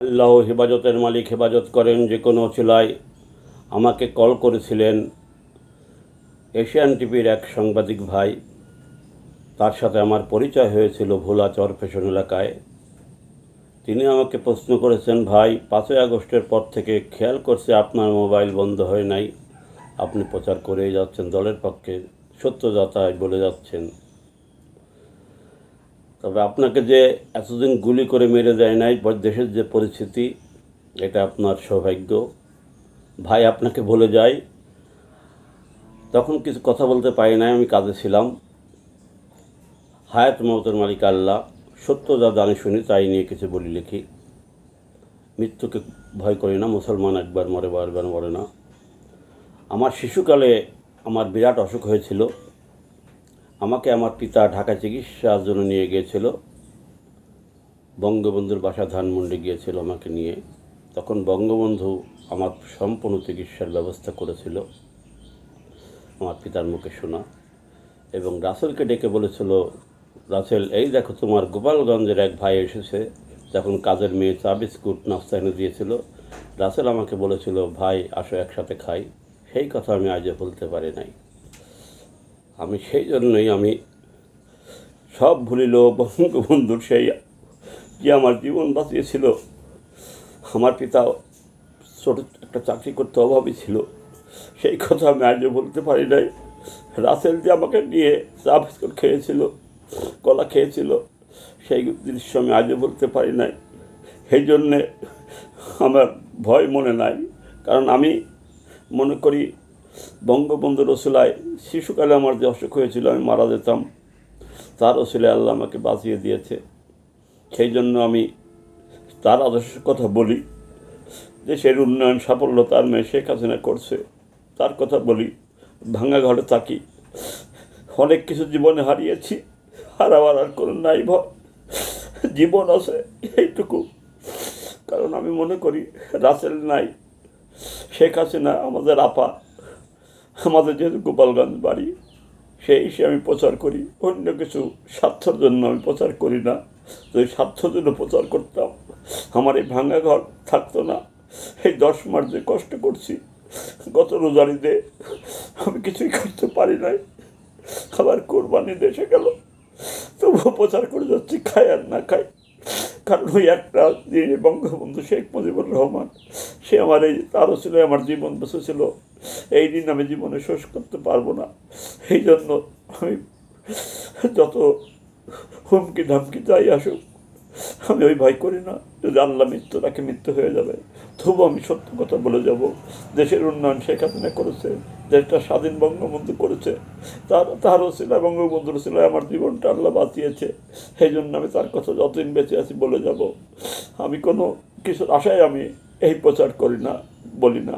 আল্লাহ হেফাজতের মালিক হেফাজত করেন যে কোনো অছিলায় আমাকে কল করেছিলেন এশিয়ান টিভির এক সাংবাদিক ভাই। তার সাথে আমার পরিচয় হয়েছিল ভোলা চরপেশন এলাকায়। তিনি আমাকে প্রশ্ন করেছেন, ভাই, পাঁচই আগস্টের পর থেকে খেয়াল করছে আপনার মোবাইল বন্ধ হয় নাই। আপনি প্রচার করেই যাচ্ছেন, দলের পক্ষে সত্যযাতায় বলে যাচ্ছেন। তবে আপনাকে যে এতদিন গুলি করে মেরে দেয় নাই দেশের যে পরিস্থিতি, এটা আপনার সৌভাগ্য। ভাই আপনাকে বলে যাই তখন কিছু কথা বলতে পারি নাই, আমি কাজে ছিলাম। হায়াত মমতার মালিক আল্লাহ, সত্য যা জানি শুনি, তাই নিয়ে কিছু বলি লিখি। মৃত্যুকে ভয় করি না, মুসলমান একবার মরে বারবার মরে না। আমার শিশুকালে আমার বিরাট অসুখ হয়েছিল। আমাকে আমার পিতা ঢাকা চিকিৎসার জন্য নিয়ে গিয়েছিল। বঙ্গবন্ধুর বাসা ধানমন্ডি গিয়েছিল আমাকে নিয়ে। তখন বঙ্গবন্ধু আমার সম্পূর্ণ চিকিৎসার ব্যবস্থা করেছিল। আমার পিতার মুখে শোনা। এবং রাসেলকে ডেকে বলেছিল, রাসেল, এই দেখো তোমার গোপালগঞ্জের এক ভাই এসেছে। যখন কাজের মেয়ে চা বিস্কুট নাস্তা এনে দিয়েছিল, রাসেল আমাকে বলেছিল, ভাই, আসো একসাথে খাই। সেই কথা আমি আজও বলতে পারি নাই। আমি সেই জন্যই আমি সব ভুলিল বঙ্গবন্ধুর সেই যে আমার জীবন বাঁচিয়েছিল, আমার পিতা ছোট একটা চাকরি করতে অভাবই ছিল, সেই কথা আমি আজও বলতে পারি নাই। রাসেল যে আমাকে নিয়ে চা বিস্কুট খেয়েছিল, কলা খেয়েছিল, সেই দৃশ্য আমি আজও বলতে পারি নাই। সেই জন্যে আমার ভয় মনে নাই, কারণ আমি মনে করি বঙ্গবন্ধু রসুলায় শিশুকালে আমার যে অসুখ হয়েছিল, আমি মারা যেতাম। তার রসুলে আল্লাহ আমাকে বাঁচিয়ে দিয়েছে। সেই জন্য আমি তার আদর্শের কথা বলি দেশের উন্নয়ন, সাফল্য তার মেয়ে শেখ হাসিনা করছে। তার কথা বলি, ভাঙা ঘরে থাকি। অনেক কিছু জীবনে হারিয়েছি হারাবার আর কোনো নাই ভয়। জীবন আছে, এইটুকু। কারণ আমি মনে করি, রাসেল নাই, শেখ হাসিনা আমাদের আপা। আমাদের যেহেতু গোপালগঞ্জ বাড়ি, সেই হিসেবে আমি প্রচার করি। অন্য কিছু স্বার্থর জন্য আমি প্রচার করি না। যদি স্বার্থর জন্য প্রচার করতাম, আমার এই ভাঙা ঘর থাকতো না। এই দশ মাস যে কষ্ট করছি, গত রোজারিতে আমি কিছুই করতে পারি নাই। আবার কোরবানি দেশে গেল। তবুও প্রচার করে যাচ্ছি, খাই আর না খাই। কারণ ওই একটা দিনে বঙ্গবন্ধু শেখ মুজিবুর রহমান, সে আমার এই তারও ছিল, আমার জীবন বেঁচে ছিল। এই দিন আমি জীবনে শেষ করতে পারব না। এই জন্য আমি যত হুমকি ধামকি যাই আসুক, আমি ওই ভয় করি না যদি আল্লাহ মৃত্যু তাকে মৃত্যু হয়ে যাবে। তবু আমি সত্য কথা বলে যাব। দেশের উন্নয়ন শেখ হাসিনা করেছে দেশটা স্বাধীন বঙ্গবন্ধু করেছে, তার, তারও ছিল বঙ্গবন্ধুর ছিল আমার জীবনটা আল্লাহ বাঁচিয়েছে। সেই জন্য আমি তার কথা যতদিন বেঁচে আছি বলে যাব। আমি কোনো কিছুর আশায় আমি এই প্রচার করি না, বলি না।